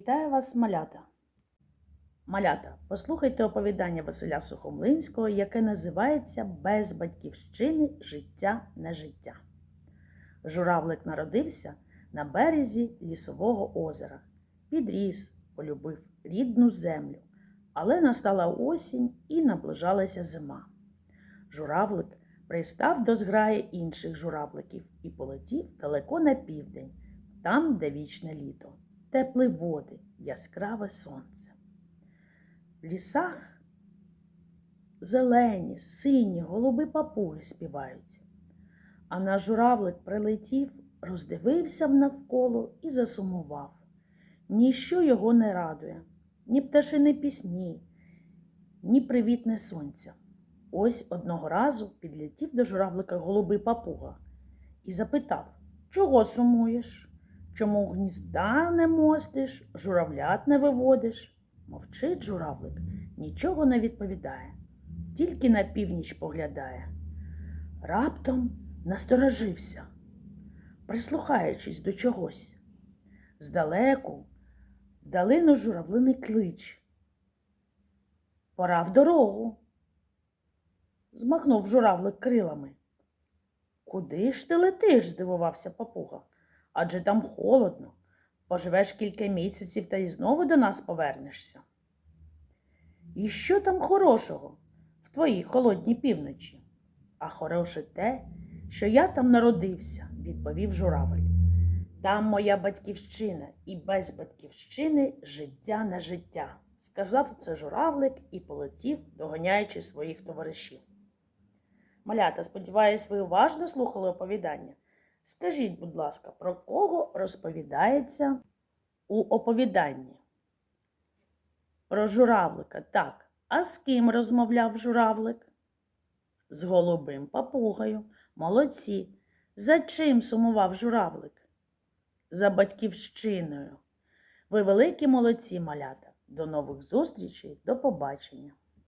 Вітаю вас, малята. Малята, послухайте оповідання Василя Сухомлинського, яке називається Без батьківщини життя не життя. Журавлик народився на березі лісового озера, підріс, полюбив рідну землю, але настала осінь і наближалася зима. Журавлик пристав до зграї інших журавликів і полетів далеко на південь, там, де вічне літо, теплі води, яскраве сонце. В лісах зелені, сині, голуби папуги співають. А наш журавлик прилетів, роздивився навколо і засумував. Ніщо його не радує, ні пташини пісні, ні привітне сонця. Ось одного разу підлетів до журавлика голубий папуга і запитав, чого сумуєш? Чому гнізда не мостиш, журавлят не виводиш? Мовчить журавлик, нічого не відповідає, тільки на північ поглядає. Раптом насторожився, прислухаючись до чогось. Здалеку, вдалину журавлиний клич. Пора в дорогу. Змахнув журавлик крилами. Куди ж ти летиш? здивувався папуга. Адже там холодно. Поживеш кілька місяців та й знову до нас повернешся. І що там хорошого в твоїй холодній півночі? А хороше те, що я там народився, відповів журавель. Там моя батьківщина, і без батьківщини життя на життя, сказав це журавлик і полетів, доганяючи своїх товаришів. Малята, сподіваюсь, ви уважно слухали оповідання. Скажіть, будь ласка, про кого розповідається у оповіданні? Про журавлика, так. А з ким розмовляв журавлик? З голубим папугою. Молодці. За чим сумував журавлик? За батьківщиною. Ви великі молодці, малята. До нових зустрічей, до побачення.